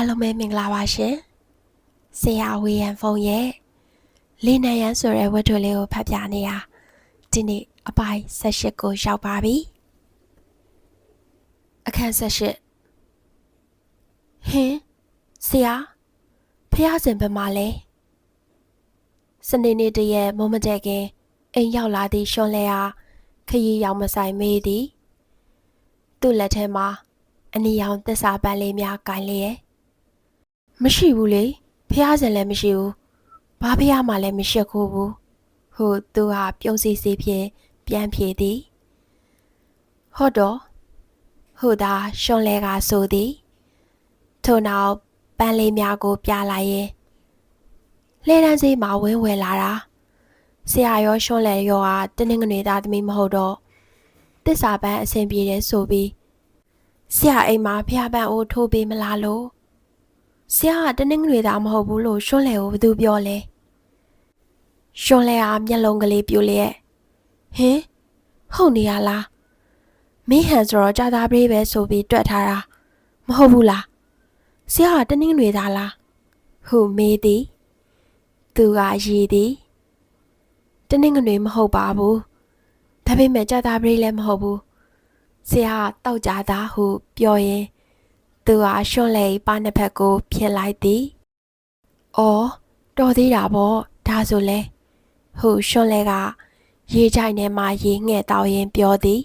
အားလုံးပဲမင်္ဂလာပါရှင်ဆရာဝေယံဖုံရဲ့လေးနံရန်ဆိုတဲ့ဝတ္ထုလေးကိုဖတ်ပြနေတာဒီနေ့အပိုင်း78ကိုရောက်ပါပြီအခန်း78ဟင်းဆရာဖះစင်ဘက်မှာလဲစနေနေ့တည်းရဲ့မုံမတဲ့ခင်အိမ်ရောက်လာသည့်ရှွန်လဲဟာခရီးရောက်မဆိုင်မေးသည်သူ့လက်ထဲမှာအနီရောင်သစ္စာပန်းလေးများကင်လျက် မရှိဘူးလေဖះစင်လည်းမရှိဘူးဘာဖះမှလည်းမရှိခိုးဘူးဟုသူဟာပြုံးစီစီဖြင့်ပြန်ဖြေသည်ဟုတ်တော့ဟုသာရှွန်လဲကဆိုသည်ထို့နောက်ပန်းလေးများကို ပြလိုက်ရင်လှဲတန်းစီမှာဝင်းဝယ်လာတာဆရာရောရှွန်လဲရောဟာတင်းငွေသားသမီးမဟုတ်တော့တစ္ဆာပန်းအဆင်ပြေတယ်ဆိုပြီးဆရာအိမ်မှာဖះပန်းအိုးထိုးပေးမလားလို့ ဆရာကတင်းငွေသားမဟုတ်ဘူးလို့ရှွန်လဲကိုဘယ်သူပြောလဲရှွန်လဲဟာမျက်လုံးကလေးပြိုလျက်ဟင်ဟုတ်နေရလားမင်းဟန်ဆိုတော့ကြာသားပြေးပဲဆိုပြီးတွက်ထားတာမဟုတ်ဘူးလားဆရာကတင်းငွေသားလားဟုမေးသည်သူကရည်သည်တင်းငွေမဟုတ်ပါဘူးဒါပေမဲ့ကြာသားပြေးလည်းမဟုတ်ဘူးဆရာကတောက်ကြသားဟုပြောရင် သူဟာရှွန့်လေပါနှစ်ဖက်ကိုဖြစ်လိုက်သည်။အော်တော်သေးတာပေါ့ဒါဆိုလဲဟုရှွန့်လေကရေချိုင်ထဲမှာရေငှဲ့တောင်းရင်ပြောသည်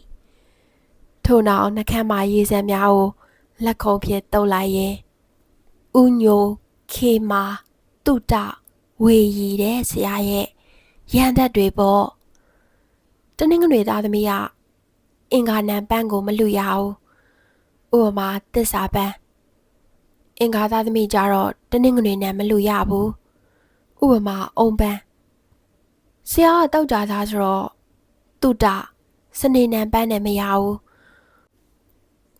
။ထို့နောက်နှခမ်းမှာရေစံများကိုလက်ခုံဖြင့်တုပ်လိုက်ရင်ဥညိုခေမာတုတဝေရီတဲ့ဆရာရဲ့ရန်သက်တွေပေါ့တနင်္ဂနွေသားသမီးကအင်္ဂါနံပန်းကိုမလူရဘူး ဥပမာတစ္ဆာပန်းအင်္ဂါသားသမီးကြတော့တနင်္ဂနွေနဲ့မလူရဘူးဥပမာအုံပန်းဆရာကတောက်ကြသားဆိုတော့တုတစနေနံပန်းနဲ့မရ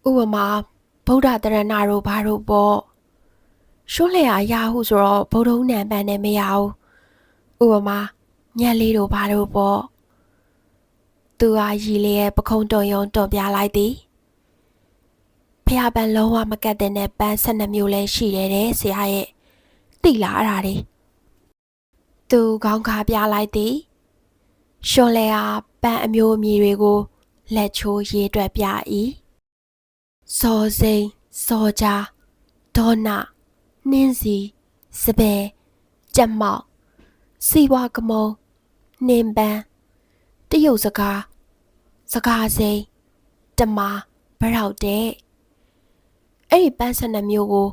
ဘူးဥပမာဗုဒ္ဓတရဏတို့ဘာတို့ပေါ့ရှုံးလျာရာဟုဆိုတော့ဗုဒ္ဓဦးနံပန်းနဲ့မရဘူးဥပမာညက်လေးတို့ဘာတို့ပေါ့သူဟာရီလေးရဲ့ပခုံးတုံယုံတုံပြလိုက်သည် ဖះပန်လုံးဝမကတ်တဲ့နဲ့ပန်း12မျိုးလဲရှိတယ်တဲ့ဆရာရဲ့တိလားအဲ့ဒါတွေသူခေါင်းခါပြလိုက်သည်ရှွန်လဲဟာပန်းအမျိုးအမည်တွေကိုလက်ချိုးရေးတွက်ပြ၏စောစိန်စောကြဒေါနာနှင်းစီစပယ်ကြက်မောက်စီဝါကမုံနှင်းပန်းတရုတ်စကားစကားစိန်တမာဗရောက်တဲ့ အဲ့ဒီပန်း12မျိုးကို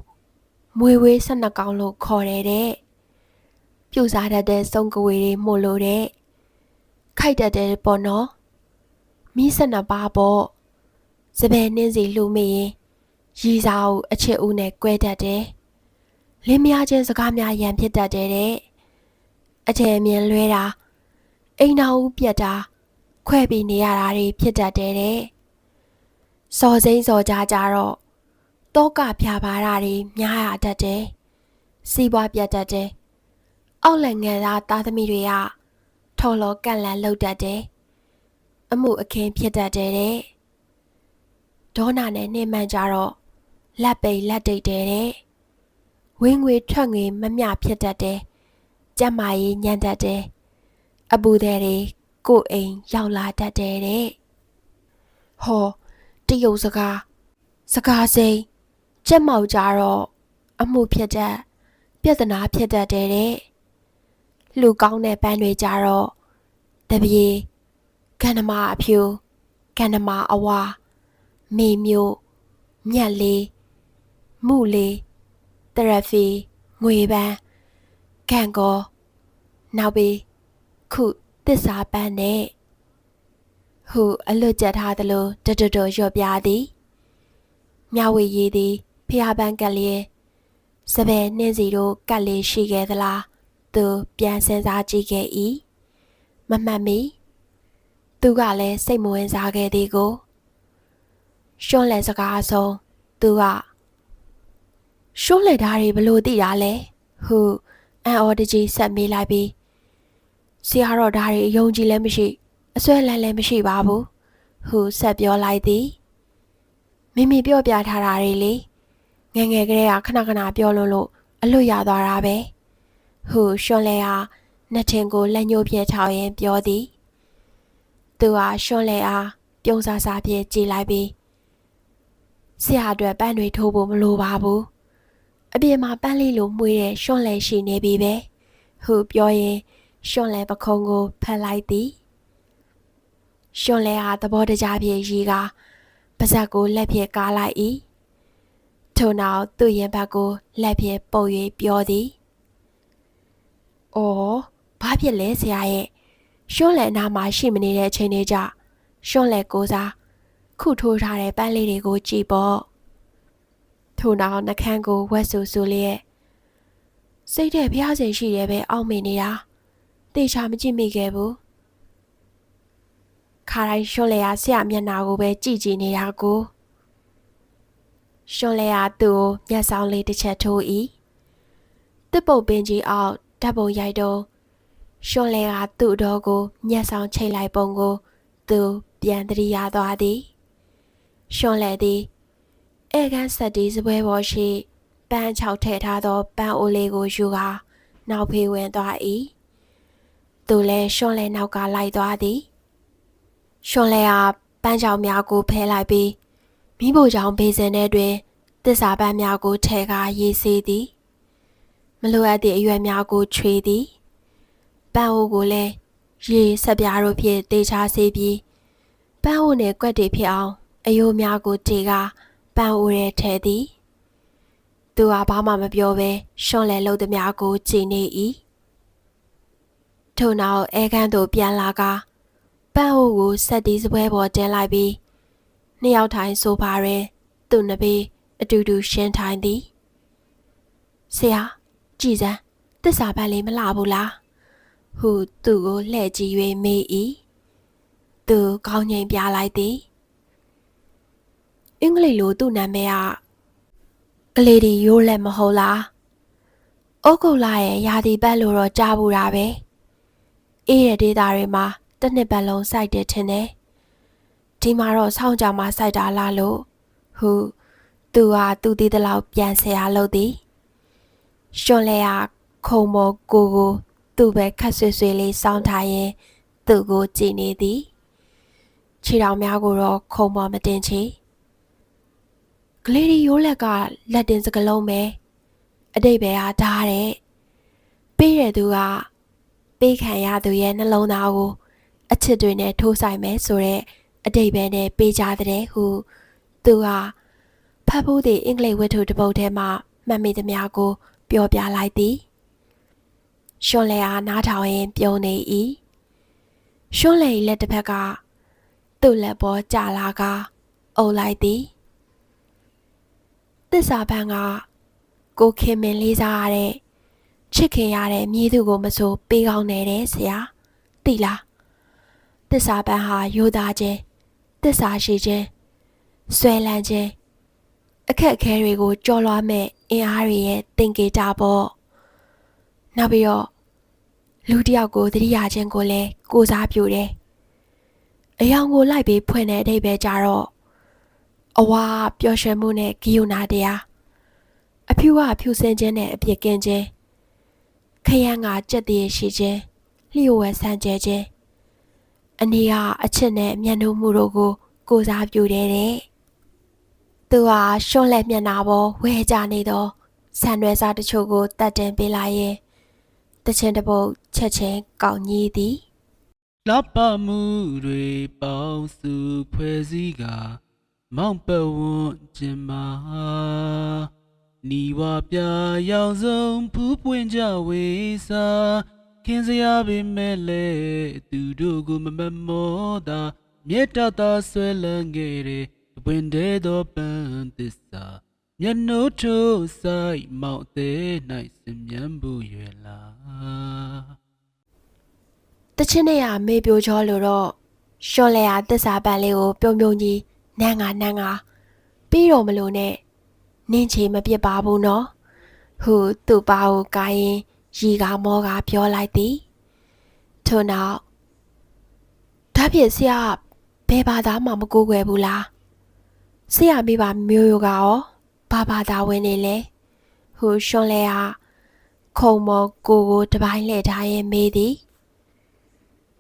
မွေဝေး12ကောင်လို့ခေါ်တယ်တဲ့ပြူစားတတ်တဲ့စုံကဝေတွေမှုလို့တဲ့ခိုက်တတ်တဲ့ပေါ့နော်မိ12ပါးပေါ့စပယ်နှင်းစီလှူမိရင်ရီစာကိုအချစ်ဦးနဲ့ကွဲတတ်တယ်လင်းမယားချင်းစကားများရန်ဖြစ်တတ်တယ်တဲ့အထည်မြင်လွဲတာအိမ်တော်ဦးပြက်တာခွဲပြီးနေရတာတွေဖြစ်တတ်တယ်တဲ့စော်စိမ့်စော်ကြကြတော့ တောကဖြာပါတာတွေများရတတ်တယ်။စီးပွားပြတ်တတ်တယ်။အောက်လက်ငယ်သားသားသမီးတွေကထော်လော်ကန့်လန့်လှုပ်တတ်တယ်။အမှုအခင်းဖြစ်တတ်တယ်တဲ့။ဒေါနာနဲ့နှင်းမှန်ကြတော့လက်ပိတ်လက်တိတ်တယ်တဲ့။ဝင်းငွေထွက်ငွေမမျှဖြစ်တတ်တယ်။ကြက်မာရေးညံ့တတ်တယ်။အပူတဲ့တွေကိုအိမ်ရောက်လာတတ်တယ်တဲ့။ဟောတရုတ်စကားစကားစိမ်း ကြက်မောက်ကြတော့အမှုဖြစ်တတ်ပြဿနာဖြစ်တတ်တယ်တဲ့လူကောင်းတဲ့ပန်းတွေကြတော့တပြေကန္နမအဖြူကန္နမအဝါမေမျိုးမြက်လေးမှုလေးတရဖီငွေပန်းကန်ကောနောက်ပြီးခုတစ္ဆာပန်းနဲ့ဟုအလွတ်ကျက်ထားသလိုတတတော်ရော့ပြသည်မြဝေရည်သည် ဖျားပန်းကလေးစပယ်နှင်းစီတို့ကတ်လေးရှိခဲ့သလားသူပြန်စင်စားကြည့်ခဲ့၏မမှတ်မီသူကလည်းစိတ်မဝင်စားခဲ့သည်ကိုရှွန်းလဲစကားဆုံးသူကရှွန်းလဲဓာတ်တွေဘလို့သိတာလဲဟုအန်အော်တကြီးဆက်မေးလိုက်ပြီးဆရာတော်ဓာတ်တွေအယုံကြည်လည်းမရှိအစွဲလန်းလည်းမရှိပါဘူးဟုဆက်ပြောလိုက်သည်မိမိပြောပြထားတာတွေလေ ငယ်ငယ်ကလေးကခဏခဏပြောလို့လို့အလွတ်ရသွားတာပဲဟူရှွန်လေဟာနှစ်ထင်ကိုလက်ညှိုးပြဲထောင်ရင်ပြောသည်သူဟာရှွန်လေအားပြုံးစားစားပြဲကြည်လိုက်ပြီးဆရာအတွက်ပန်းတွေထိုးဖို့မလိုပါဘူးအပြင်မှာပန်းလေးလိုမှွေးတဲ့ရှွန်လေရှိနေပြီပဲဟူပြောရင်ရှွန်လေပခုံးကိုဖက်လိုက်သည်ရှွန်လေဟာသဘောတကျပြေရီကပါဇက်ကိုလက်ဖြင့်ကားလိုက်၏ ထို့နောက်သူ့ရင်ဘတ်ကိုလက်ဖြင့်ပုတ်၍ပြောသည်။အော်ဘာဖြစ်လဲဆရာရဲ့ရှွန့်လက်နားမှာရှိမနေတဲ့အချိန်လေးကြရှွန့်လက်ကိုစားခုထိုးထားတဲ့ပန်းလေးတွေကိုကြည့်ပေါ့။ထို့နောက်နှခမ်းကိုဝက်ဆူဆူလျက်စိတ်တဲ့ဖျားစင်ရှိတယ်ပဲအောက်မေနေတာတေချာမကြည့်မိခဲ့ဘူးခါတိုင်းရှွန့်လက်ရဆရာမျက်နှာကိုပဲကြည့်ကြည့်နေတာကို ရှွန်လဲအားသူ့ကိုမျက်စောင်းလေးတစ်ချက်ထိုး၏တစ်ပုတ်ပင်ကြီးအောက်ဓာတ်ပုံရိုက်တော့ရှွန်လဲအားသူ့တော်ကိုမျက်စောင်းချိတ်လိုက်ပုံကို သူပြန်တရိယာသွားသည်ရှွန်လဲသည်ဧကန်ဆက်တီးစပွဲပေါ်ရှိပန်းချောက်ထည့်ထားသောပန်းအိုလေးကိုယူကာနောက်ဖေးဝင်သွား၏သူလည်းရှွန်လဲနောက်ကလိုက်သွားသည်ရှွန်လဲအားပန်းချောက်များကိုဖဲလိုက်ပြီး မိဖို့ကြောင့်ဘေးစင်ထဲတွင်တစ္ဆာပန်းများကိုထဲကာရေးစေးသည်မလိုအပ်သည့်အရွယ်များကိုခြွေသည်ပန်းအိုကိုလည်းရေဆက်ပြားတို့ဖြင့်တေချာစေပြီးပန်းအိုနှင့်ကွက်တွေဖြစ်အောင်အယိုးများကိုတေကာပန်းအိုရဲထဲသည်သူဟာဘာမှမပြောဘဲရှွန့်လဲလှုပ်သည်များကိုကြည်နေ၏ထို့နောက်အဲခန်းသို့ပြန်လာကာပန်းအိုကိုဆက်တီးစပွဲပေါ်တင်လိုက်ပြီး နှစ်ယောက်ထိုင်ဆိုဖာတွင်သူ့နှစ်ပေအတူတူရှင်းထိုင်သည်ဆရာကြည်စမ်းတစ္ဆာပန်းလေးမလှဘူးလားဟုသူ့ကိုလှဲ့ကြည့်၍မေး၏သူကောင်းငိမ်ပြလိုက်သည်အင်္ဂလိပ်လိုသူ့နာမည်ကကလေးဒီရိုးလက်မဟုတ်လား။အိုကုလာရဲ့ယာဒီပတ်လို့တော့ကြားဘူးတာပဲ။အေးတဲ့ဒေတာတွေမှာတစ်နှစ်ပတ်လုံးစိုက်တယ်ထင်တယ်။ ဒီမှာတော့ဆောင်းကြောင်မှာစိုက်တာလားလို့ဟုသူဟာသူတည်တဲ့လောက်ပြန်ဆရာလုပ်သည်။ရှွန်လဲဟာခုံမောကိုကိုသူ့ပဲခက်ဆွေဆွေလေးစောင်းထားရင်သူ့ကိုကြည်နေသည်။ခြေတော်များကိုတော့ခုံမောမတင်ချေ။ကလေးဒီရိုးလက်ကလက်တင်စကလုံးပဲအတိတ်ပဲဟာဒါတဲ့ပေးရသူကပေးခံရသူရဲ့နှလုံးသားကိုအချစ်တွေနဲ့ထိုးဆိုင်မယ်ဆိုတော့ အတိတ်ပဲနဲ့ပေးကြတဲ့ဟု သူဟာဖတ်ဖို့တဲ့အင်္ဂလိပ်ဝတ္ထုတစ်ပုဒ်ထဲမှာမှတ်မိသမျှကို ပြောပြလိုက်သည်ရှွန်လေအားနားထောင်ရင်ပြုံးနေ၏ရှွန်လေလက်တစ်ဖက်ကသူ့လက်ပေါ်ကြာလာကအုပ်လိုက်သည်သစ္စာပန်းကကိုခင်မင်လေးစားရတဲ့ချစ်ခင်ရတဲ့မြည်သူကိုမဆိုပေးကောင်းနေတဲ့ဆရာသိလားသစ္စာပန်းဟာရိုးသားခြင်း သစ္စာရှိခြင်းဆွဲလန်းခြင်းအခက်အခဲတွေကိုကြော်လွှားမဲ့အင်အားတွေရဲ့တင်ကေတာပေါ့နောက်ပြီးတော့လူတစ်ယောက်ကိုတတိယချင်းကိုလည်းကိုစားပြုတယ်အယောင်ကိုလိုက်ပြီးဖွင့်တဲ့အဓိပ္ပာယ်ကြတော့အဝါပျော်ရွှင်မှုနဲ့ဂီယုနာတရားအဖြူကဖြူစင်ခြင်းနဲ့အပြစ်ကင်းခြင်းခရမ်းကကြက်တည်းရှိခြင်းလျှို့ဝှက်ဆန်းကျဲခြင်း အနည်းကအချစ်နဲ့မျက်နှာမှုတို့ကို ကိုစားပြုတဲ့တဲ့သူဟာရှွန့်လက်မျက်နှာပေါ်ဝဲကြနေသောဆန်ရွယ်စားတချို့ကိုတတ်တင်ပေးလိုက်ရင်တချင်တပုတ်ချက်ချင်းကောက်ညီးသည်လပမှုတွေပေါင်းစုဖွဲ့စည်းကမောင်ပဝွန်ကျင်မာနီဝပြရောင်စုံဖူးပွင့်ကြဝေးစာ ခင်စရာပင်မဲ့လေသူတို့ကိုမမမောတာမြေတတာဆွဲလန်းခဲ့တဲ့ဝင်တဲ့သောပန်းသစ္စာမျက်နှုတ်ထိုးဆိုင်မောင်သေး၌စင်မြန်းဘူးရွယ်လာတချင်းနဲ့ရမေပြိုချောလို့တော့ရှော့လဲရတစ္ဆာပန်လေးကိုပြုံပြုံကြီးနန်းငါနန်းငါပြီးတော့မလို့နဲ့နင်းချေမပြစ်ပါဘူးနော်ဟုသူ့ပါကိုကိုင်းရင် ရီကမောကပြောလိုက်သည်ထို့နောက်ဒါဖြင့်ဆရာဘယ်ဘာသာမှမကိုးကွယ်ဘူးလားဆရာမိပါမျိုးရိုးကရောဘာဘာသာဝင်နေလဲဟူရှွန်လဲဟာခုံမောကိုကိုတပိုင်းလှည့်ထားရင်မေးသည်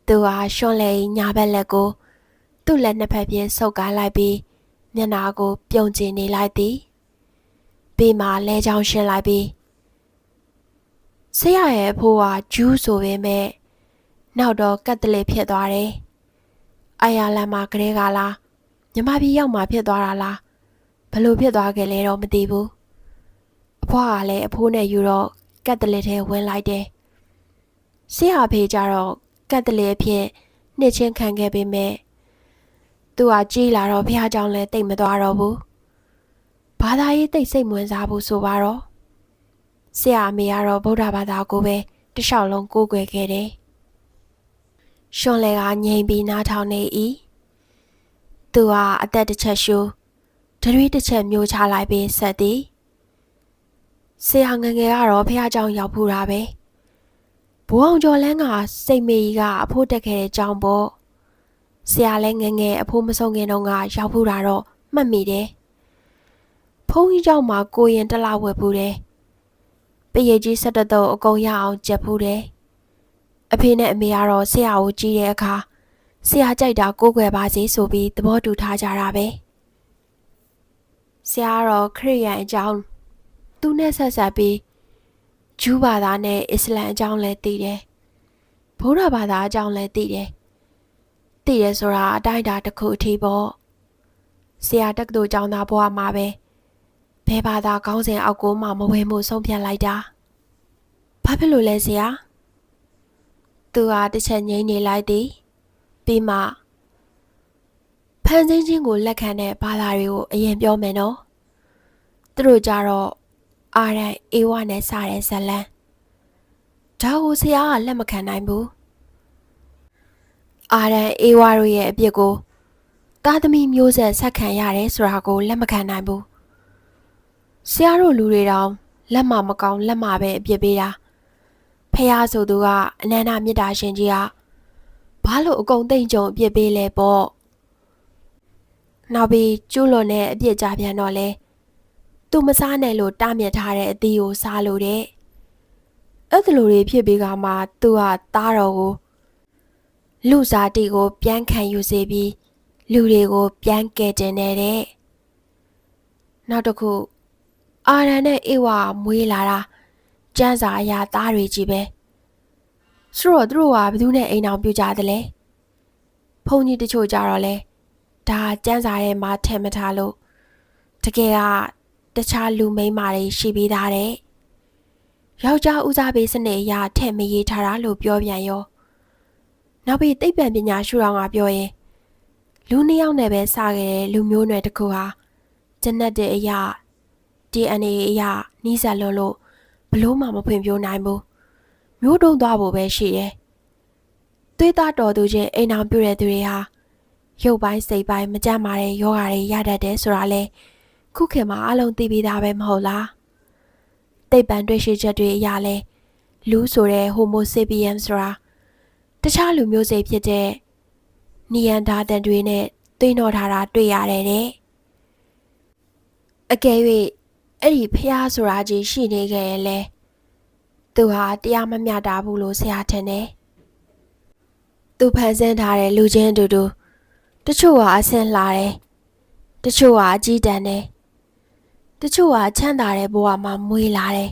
သူဟာရှွန်လဲ၏ညာဘက်လက်ကိုသူ့လက်နှစ်ဖက်ပြင်းဆုပ်ကားလိုက်ပြီးမျက်နာကို ပြုံကျင်နေလိုက်သည်ပြီးမှလဲချောင်းရှင်းလိုက်ပြီး ဆရာရဲ့အဖိုးဟာဂျူးဆိုပေမဲ့နောက်တော့ကတ်တလစ်ဖြစ်သွားတယ်။အိုင်ယာလန်မှာကလေးကလားမြမပြည်ရောက်မှဖြစ်သွားတာလားဘလို့ဖြစ်သွားခဲ့လဲတော့မသိဘူး။အဖွားကလည်းအဖိုးနဲ့ယူတော့ကတ်တလစ်ထဲဝင်လိုက်တယ်။ဆရာဖေးကြတော့ကတ်တလစ်အဖြစ်နှစ်ချင်းခံခဲ့ပေမဲ့သူကကြေးလာတော့ဘုရားကျောင်းလည်းတိတ်မသွားတော့ဘူး။ဘာသာရေးတိတ်စိတ်ဝင်စားဘူးဆိုပါတော့ ဆရာအမေကတော့ဗုဒ္ဓဘာသာကိုပဲတစ်လျှောက်လုံးကိုးကွယ်ခဲ့တယ်။ရှွန်လေကငြိမ်ပြီးနားထောင်နေ၏။သူဟာအသက်တစ်ချက်ရှူဒရွေးတစ်ချက်မျိုးချလိုက်ပြီးဆက်သည်။ဆရာငယ်ငယ်ကတော့ဖះเจ้าရောက်ဖူးတာပဲ။ဘိုးအောင်ကျော်လန်းကစိတ်မေကြီးကအဖိုးတက်ခဲ့တဲ့ကြောင်ပေါ့။ဆရာလည်းငယ်ငယ်အဖိုးမဆုံးခင်တော့ကရောက်ဖူးတာတော့မှတ်မိတယ်။ဖုန်းကြီးเจ้าမှာကိုရင်တက်လာဝယ်ဖူးတယ်။ ပရိတ်ကြီးဆက်တတော့အကုန်ရအောင်ကြက်ဖူးတယ်။အဖေနဲ့အမေကတော့ဆရာကိုကြည့်တဲ့အခါဆရာကြိုက်တာကိုးကွယ်ပါစေဆိုပြီးသဘောတူထားကြတာပဲ။ဆရာကတော့ခရစ်ယာန်အကြောင်းသူနဲ့ဆက်ဆက်ပြီးဂျူးဘာသာနဲ့အစ္စလမ်အကြောင်းလည်းသိတယ်။ဗုဒ္ဓဘာသာအကြောင်းလည်းသိတယ်။သိရဆိုတာအတိုင်းအတာတစ်ခုအထိပေါ့။ဆရာတက္ကသိုလ်ကျောင်းသားဘဝမှာပဲ ဘဲဘာသာကောင်းစဉ်အောက်ကိုမှမဝင်မှုဆုံးဖြတ်လိုက်တာ။ဘာဖြစ်လို့လဲဆရာ။သူဟာတစ်ချက်ငိမ့်နေလိုက်သည်။ပြီးမှဖန်ဆင်းခြင်းကိုလက်ခံတဲ့ဘာသာတွေကိုအရင်ပြောမယ်နော်။သူတို့ကြတော့အာရန်အေဝနဲ့စတဲ့ဇလန်ဒါကိုဆရာကလက်မခံနိုင်ဘူးအာရန်အေဝတို့ရဲ့အပြစ်ကိုသားသမီးမျိုးဆက်ဆက်ခံရတယ်ဆိုတာကိုလက်မခံနိုင်ဘူး ဆရာတို့လူတွေတောင်လက်မမကောင်းလက်မပဲအပြစ်ပေးတာဖះဆိုသူကအနန္တမေတ္တာရှင်ကြီးကဘာလို့အကုန်သိမ့်ကြုံအပြစ်ပေးလဲပေါ့နောက်ပြီးကျူးလွန်တဲ့အပြစ်ကြပြန်တော့လဲသူမစားနဲ့လို့တားမြစ်ထားတဲ့အသီးကိုစားလို့တဲ့အဲ့ဒီလိုတွေဖြစ်ပြီးကမှသူကသားတော်ကိုလူစားတီကို ပြန်ခံယူစေပြီးလူတွေကို ပြန်ကယ်တင်နေတဲ့နောက်တစ်ခု အာရန်နဲ့အေဝါမွေးလာတာကျန်းစာအရာသားတွေကြီးပဲဆိုတော့သူတို့ကဘယ်သူနဲ့အိမ်အောင်ပြကြသလဲဖုန်ကြီးတချို့ကြတော့လဲဒါကျန်းစာရဲ့မှာထဲမထားလို့တကယ်ကတခြားလူမိန်းမတွေရှိပြီးသားတဲ့ယောက်ျားဦးစားပေးစနစ်အရာထည့်မရေးထားတာလို့ပြောပြန်ရောနောက်ပြီးသိပ္ပံပညာရှုထောင့်ကပြောရင်လူနှစ်ယောက်နဲ့ပဲစခဲ့တဲ့လူမျိုးနွယ်တစ်ခုဟာဂျနက်တဲ့အရာ DNA အရာနှီးစပ်လွန်းလို့ဘလို့မှမဖွင့်ပြနိုင်ဘူးမျိုးတုံးသွားဖို့ပဲရှိတယ်သွေးသားတော်သူချင်းအိမ်အောင်ပြုတဲ့သူတွေဟာရုပ်ပိုင်းစိတ်ပိုင်းမကြမ်းမာတဲ့ယောဂါတွေရတတ်တယ်ဆိုတာလဲခုခေတ်မှာအလုံးသိပြီးသားပဲမဟုတ်လားသိပ္ပံတွေ့ရှိချက်တွေအရလဲလူဆိုတဲ့ Homo sapiens ဆိုတာတခြားလူမျိုးစိတ်ဖြစ်တဲ့နီယန်ဒါတန်တွေနဲ့သွေးနှောထားတာတွေ့ရတယ်တဲ့အကယ်၍ အဲ့ဒီဖះဆိုတာကြီးရှိနေခဲ့ရင်လဲသူဟာတရားမမျှတာဘူးလို့ဆရာထင်တယ်သူဖန်ဆင်းထားတဲ့လူချင်းတူတူတချို့ဟာအဆင်လာတယ်တချို့ဟာအကြီးတန်းတယ်တချို့ဟာချမ်းသာတဲ့ဘဝမှာမွေးလာတယ်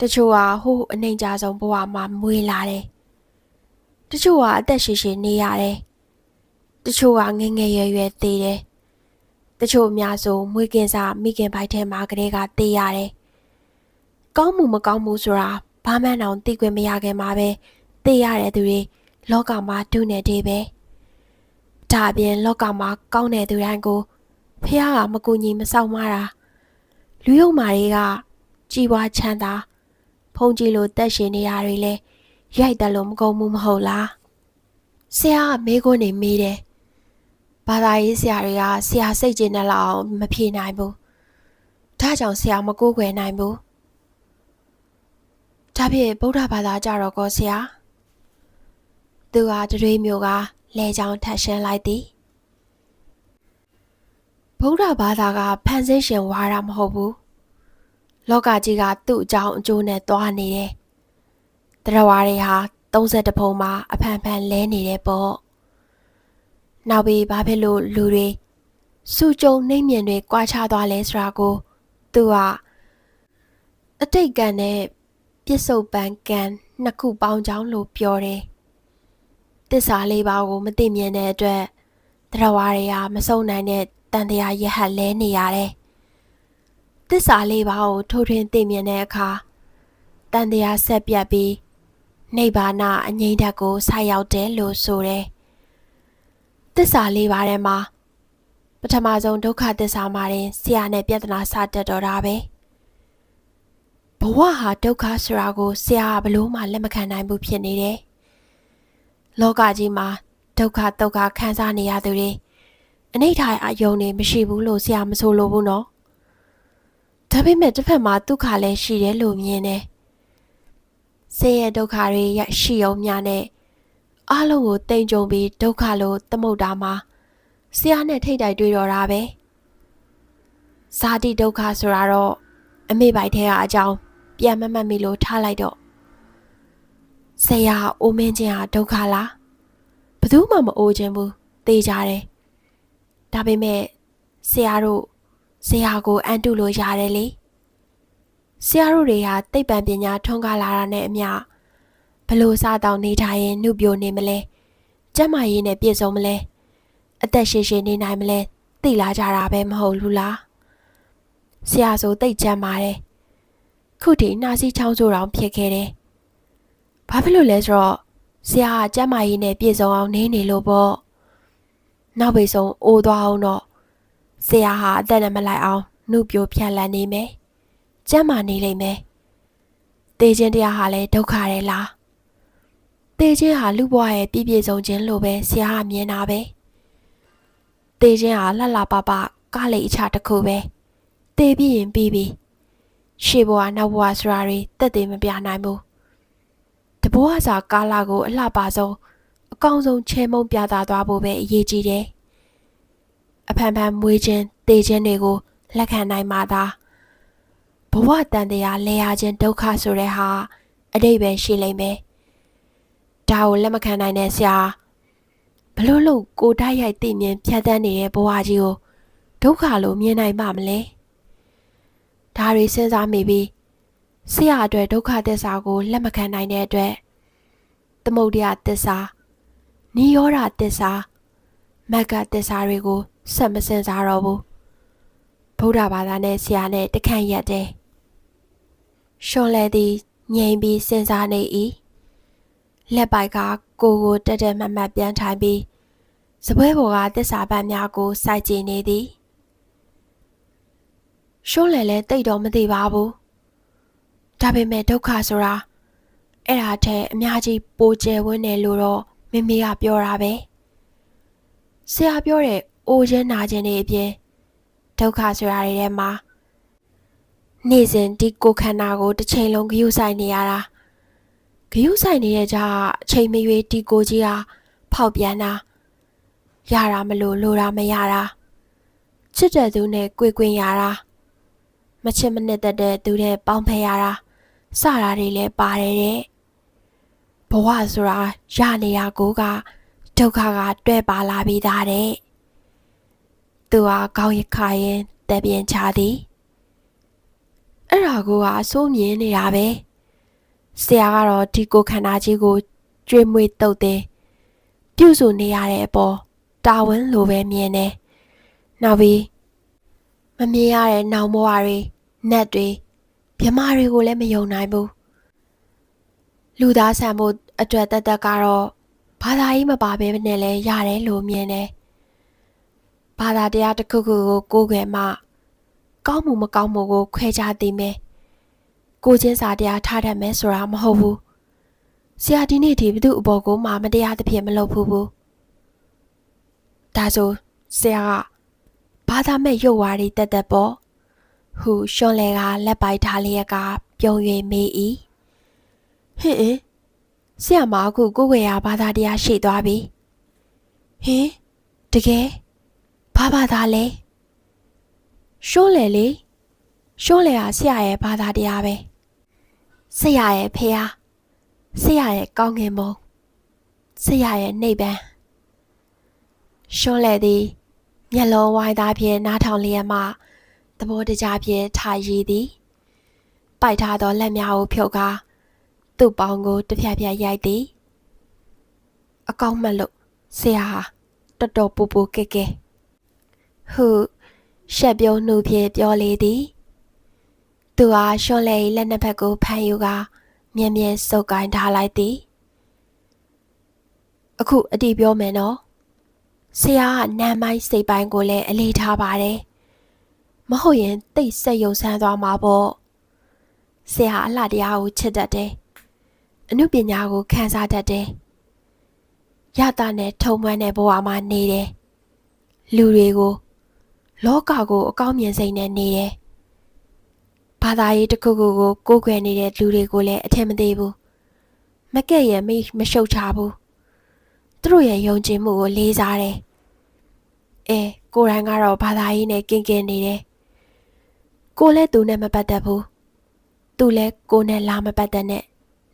တချို့ဟာဟိုးအနှိမ်ကြဆုံးဘဝမှာမွေးလာတယ်တချို့ဟာအသက်ရှည်ရှည်နေရတယ်တချို့ဟာငငယ်ရွယ်ရွယ်သေးတယ် တချို့အများဆုံးမွေးကင်းစားမိခင်ပိုက်ထဲမှာကလေးကသေရတယ်ကောင်းမှုမကောင်းမှုဆိုတာဘာမှန်းတောင်သိခွင့်မရခင်မှာပဲသေရတဲ့သူတွေလောကမှာဒုနေသေးပဲဒါအပြင်လောကမှာကောင်းတဲ့သူတိုင်းကိုဖះကမကူညီမဆောင်မတာလူယုံမာတွေကကြည်ပွားချမ်းသာဖုန်ကြီးလိုတက်ရှင်နေရတွေလဲရိုက်တယ်လို့မကုန်ဘူးမဟုတ်လားဆရာကမေးခွန်းနေမေးတယ် ဘာသာရေးဆရာတွေကဆရာစိတ်ကျဉ်တဲ့လောက်မဖြေနိုင်ဘူးဒါကြောင့်ဆရာမကိုးကွယ်နိုင်ဘူးဒါဖြင့်ဗုဒ္ဓဘာသာကြတော့ကောဆရာသူဟာတရွေမျိုးကလဲချောင်းထက်ရှင်းလိုက်သည်ဗဗုဒ္ဓဘာသာကဖန်ဆင်းရှင်ဝါတာမဟုတ်ဘူးလောကကြီးကသူ့အကြောင်းအကျိုးနဲ့သွားနေတယ်တရားဝါတွေဟာ30ပုံမှာအဖန်ဖန်လဲနေတယ်ပေါ့ နောက်ပြီးဘာဖြစ်လို့လူတွေစုကြုံနှိမ့်မြင်တွေကြွားချသွားလဲဆိုတာကိုသူကအတိတ်ကံနဲ့ပြစ္ဆုတ်ပံကံနှစ်ခုပေါင်းကြောင်းလို့ပြောတယ်တစ္ဆာလေးပါးကိုမသိမြင်တဲ့အတွက်တရားဝါတွေကမစုံနိုင်တဲ့တန်တရားရဟတ်လဲနေရတယ်။တစ္ဆာလေးပါးကိုထိုးထွင်းသိမြင်တဲ့အခါတန်တရားဆက်ပြတ်ပြီးနိဗ္ဗာန်အငြိမ့်ဓာတ်ကိုဆက်ရောက်တယ်လို့ဆိုတယ်။ တစ္ဆာလေးပါးထဲမှာပထမဆုံးဒုက္ခသစ္စာမှာတင်ဆရာနဲ့ပြဿနာစတက်တော့တာပဲ။ဘဝဟာဒုက္ခဆိုတာကိုဆရာကဘလို့မှလက်မခံနိုင်ဘူးဖြစ်နေတယ်။လောကကြီးမှာဒုက္ခဒုက္ခခံစားနေရသူတွေအနိဋ္ဌာအယုံနေမရှိဘူးလို့ဆရာမဆိုလိုဘူးနော်ဒါပေမဲ့တစ်ဖက်မှာဒုက္ခလည်းရှိတယ်လို့မြင်တယ်ဆင်းရဲဒုက္ခတွေရရှိအောင်များနဲ့ အလုံးကိုတိမ်ကြုံပြီးဒုက္ခလို့သမုတ်တာမှာဆရာနဲ့ထိတ်တိုက်တွေ့တော့တာပဲဇာတိဒုက္ခဆိုတာတော့အမေပိုက်ထဲကအကြောင်းပြန်မမှတ်မိလို့ထားလိုက်တော့ဆရာအိုမင်းချင်းဟာဒုက္ခလားဘယ်သူမှမအိုးခြင်းဘူးသိကြတယ်ဒါပေမဲ့ဆရာတို့ဆရာကိုအန်တုလို့ရတယ်လေဆရာတို့တွေဟာသိပ္ပံပညာထွန်းကားလာတာနဲ့အမျှဘ လို့စားတောင်းနေထိုင်ရင်နှုတ်ပြနေမလဲကျမ်းမာရေးနဲ့ပြည့်စုံမလဲအသက်ရှင်ရှင်နေနိုင်မလဲသိလာကြတာပဲမဟုတ်ဘူးလားဆရာဆိုသိကျမ်းပါတယ်ခုထိနှာစီးချောင်းဆိုတောင်ဖြစ်ခဲ့တယ်ဘာဖြစ်လို့လဲဆိုတော့ဆရာကကျမ်းမာရေးနဲ့ပြည့်စုံအောင်နေနေလို့ပေါ့နောက်ပိတ်ဆုံးအိုးသွားအောင်တော့ဆရာဟာအသက်နဲ့မလိုက်အောင်နှုတ်ပြိုဖြန့်လန်းနေမယ်ကျမ်းမာနေလိမ့်မယ်တေခြင်းတရားဟာလည်းဒုက္ခရဲလား တေခြင်းဟာလူဘဝရဲ့ပြည့်ပြည့်စုံခြင်းလို့ပဲဆရာကမြင်တာပဲတေခြင်းဟာလှလှပပကားလေအချတစ်ခုပဲတေပြီးရင်ပြီးပြီရှေ့ဘဝနောက်ဘဝဆိုတာတွေတက်သေးမပြနိုင်ဘူးတဘဝစာကာလကို အလှပဆုံးအကောင်းဆုံးချဲမုံပြသသွားဖို့ပဲအရေးကြီးတယ်။အဖန်ဖန်မွေးခြင်းတေခြင်းတွေကိုလက်ခံနိုင်မှသာဘဝတန်တရားလဲရခြင်းဒုက္ခဆိုတဲ့ဟာအတိတ်ပဲရှိလိမ့်မယ်။ ဒါကိုလက်မခံနိုင်တဲ့ဆရာဘလို့လို့ကိုတိုက်ရိုက်သိမြင်ဖြတ်တန်းနေတဲ့ဘဝကြီးကိုဒုက္ခလို့မြင်နိုင်ပါမလဲ။ဒါတွေစဉ်းစားမိပြီးဆရာအတွက်ဒုက္ခသစ္စာကိုလက်မခံနိုင်တဲ့အတွက်သမုဒ္ဒရာသစ္စာနိရောဓသစ္စာမဂ္ဂသစ္စာတွေကိုဆက်မစင်စားတော့ဘူးဗုဒ္ဓဘာသာနဲ့ဆရာနဲ့တခန့်ရက်တယ်ရှွန်လဲသည်ငြိမ်ပြီးစဉ်းစားနေ၏ လက်ပိုက်ကကိုကိုတက်တက်မတ်မတ်ပြန်ထိုင်ပြီးစပွဲပေါ်ကသစ္စာပတ်များကိုစိုက်ကြည့်နေသည်ရှွန်လဲလဲတိတ်တော့မသိပါဘူးဒါပေမဲ့ဒုက္ခဆိုတာအဲ့ဒါထက်အများကြီးပိုကျယ်ဝန်းတယ်လို့တော့မမေကပြောတာပဲဆရာပြောတဲ့အိုခြင်းနာခြင်းတွေအပြင်ဒုက္ခဆိုတာတွေထဲမှာနေ့စဉ်ဒီကိုခန္ဓာကိုတစ်ချိန်လုံးဂယုဆိုင်နေရတာ ဂယုဆိုင်နေတဲ့ကြာအချိန်မရွေးဒီကိုကြီးဟာဖောက်ပြန်တာရတာမလို့လိုတာမရတာချစ်တဲ့သူနဲ့ကြွေကွင်းရတာမချစ်မနစ်သက်တဲ့သူနဲ့ပေါင်းဖက်ရတာစတာတွေလည်းပါတယ်တဲ့ဘဝဆိုတာရနေရကိုကဒုက္ခကတွဲပါလာပြီးသားတဲ့သူဟာကောင်းရခရင်တပြင်းချသည်အဲ့ဒါကိုကအစိုးမြင်နေတာပဲ ဆရာကတော့ဒီကိုခန္ဓာကြီးကိုကျွေးမွေးတုတ်တယ်ပြုစုနေရတဲ့အပေါ်တာဝန်လိုပဲမြင်တယ်နောက်ပြီးမမြင်ရတဲ့နောင်ဘဝတွေနတ်တွေမြမတွေကိုလည်းမယုံနိုင်ဘူးလူသားဆန်ဖို့အတွက်တက်တက်ကတော့ဘာသာရေးမပါဘဲနဲ့လဲရတယ်လို့မြင်တယ်။ဘာသာတရားတစ်ခုခုကိုကိုးကွယ်မှကောင်းမှုမကောင်းမှုကိုခွဲခြားသိမယ်။ ကိုချင်းစာတရားထားတတ်မယ်ဆိုတာမဟုတ်ဘူး။ဆရာဒီနေ့ဒီဘသူအပေါ်ကိုမှမတရားသဖြင့်မလုပ်ဘူးဘူး။ဒါဆိုဆရာကဘာသာမဲ့ရုပ်ဝါဒီတက်တက်ပေါ့။ဟူရှွန်လေကလက်ပိုက်ထားလျက်ကပြုံး၍မေး၏။ဟင်အင်းဆရာမအခုကိုဝေရဘာသာတရားရှိသွားပြီဟင်တကယ်ဘာဘာသာလဲရှုံးလေလေရှုံးလေဟာဆရာရဲ့ဘာသာတရားပဲ ဆရာရဲ့ဖေဟာဆရာရဲ့ကောင်းကင်ဘုံဆရာရဲ့နှိပ်ပန်းရှုံးလေသည်မျက်လုံးဝိုင်းသားဖြင့်နားထောင်လျက်မှသဘောတကြဖြင့်ထားရည်သည်ပိုက်ထားသောလက်များကိုဖြုတ်ကားသူ့ပေါင်းကိုတစ်ဖြတ်ဖြတ်ရိုက်သည်အကောင်းမှတ်လို့ဆရာဟာတော်တော်ပူပူကဲကဲဟုရှက်ပြုံးနှုတ်ဖြင့်ပြောလေသည် သူဟာရှွန်လေ၏လက်နှစ်ဖက်ကိုဖမ်းယူကာမြင်မြင်စုပ်ကိုင်းထားလိုက်သည်အခုအတီးပြောမယ်နော်ဆရာကနမ်းမိုင်းစိတ်ပိုင်းကိုလည်းအလေးထားပါတယ်မဟုတ်ရင်တိတ်ဆက်ယုံဆန်းသွားမှာပေါ့ဆရာအလှတရားကိုချစ်တတ်တယ်အမှုပညာကိုခန်းစားတတ်တယ်ရတာနဲ့ထုံမွမ်းတဲ့ဘဝမှာနေတယ်လူတွေကို လောကကိုအကောင်းမြင်စိတ်နဲ့နေတယ်။ ဘာသာရေးတစ်ခုခုကိုကိုးကွယ်နေတဲ့လူတွေကိုလည်းအထင်မသေးဘူး။မကဲ့ရဲ့မိမရှုပ်ချဘူး။သူတို့ရဲ့ယုံကြည်မှုကိုလေးစားတယ်။အဲကိုရန်ကတော့ဘာသာရေးနဲ့ကင်ကင်နေတယ်။ကိုလည်းသူနဲ့မပတ်သက်ဘူး။သူလည်းကိုနဲ့လာမပတ်သက်နဲ့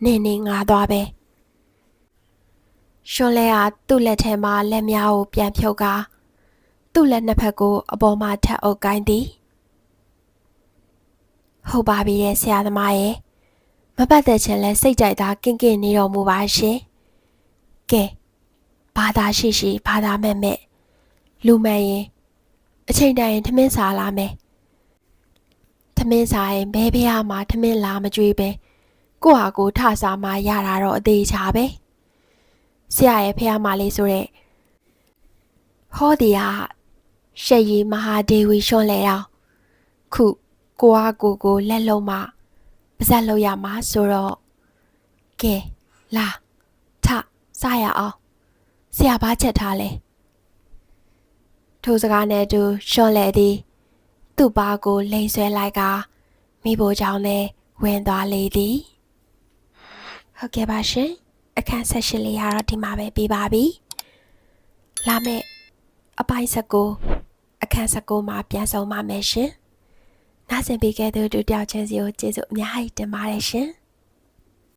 နေနေငါသွားပဲ။ရှွန်လဲဟာသူ့လက်ထဲမှာလက်များကိုပြန်ဖြုတ်ကားသူ့လက်နှစ်ဖက်ကိုအပေါ်မှာထပ်အုပ်ကိုင်းသည် ဟုတ်ပါပြီရဲ့ဆရာသမားရဲ့မပတ်သက်ချင်လဲစိတ်ကြိုက်တာကင့်ကင့်နေတော်မူပါရှင်ကဲဘာသာရှိရှိဘာသာမဲ့မဲ့လူမှန်ရင်အချိန်တိုင်းရင်ထမင်းစားလာမယ်ထမင်းစားရင်ဘဲဖះမှာထမင်းလာမကြွေးပဲကိုယ့်ဟာကိုယ်ထစားမှရတာတော့အသေးချာပဲဆရာရဲ့ဖះမလေးဆိုတဲ့ဟောဒီဟာရှက်ရီမဟာဒေဝီရှွန်လဲတော့ခု ကိုအားကိုကိုလက်လုံးမပါဇက်လို့ရမှာဆိုတော့ကဲလာထစရအောင်ဆရာဘာချက်ထားလဲထိုစကားနဲ့တူရှွန်လဲသည်သူ့ပါကိုလိန်ဆွဲလိုက်ကမိဖို့ကြောင့်လဲဝင်သွားလေသည်ဟုတ်ကဲ့ပါရှင်အခန်းဆက်ရှင်လေးရတော့ဒီမှာပဲပြီးပါပြီလာမယ့်အပိုင်းစကိုအခန်းစကိုမှာပြန်ဆောင်ပါမယ်ရှင်။ နားဆင်ပေးခဲ့တဲ့တူတယောက်ချင်းစီကိုကျေးဇူးအများကြီးတင်ပါတယ်ရှင်။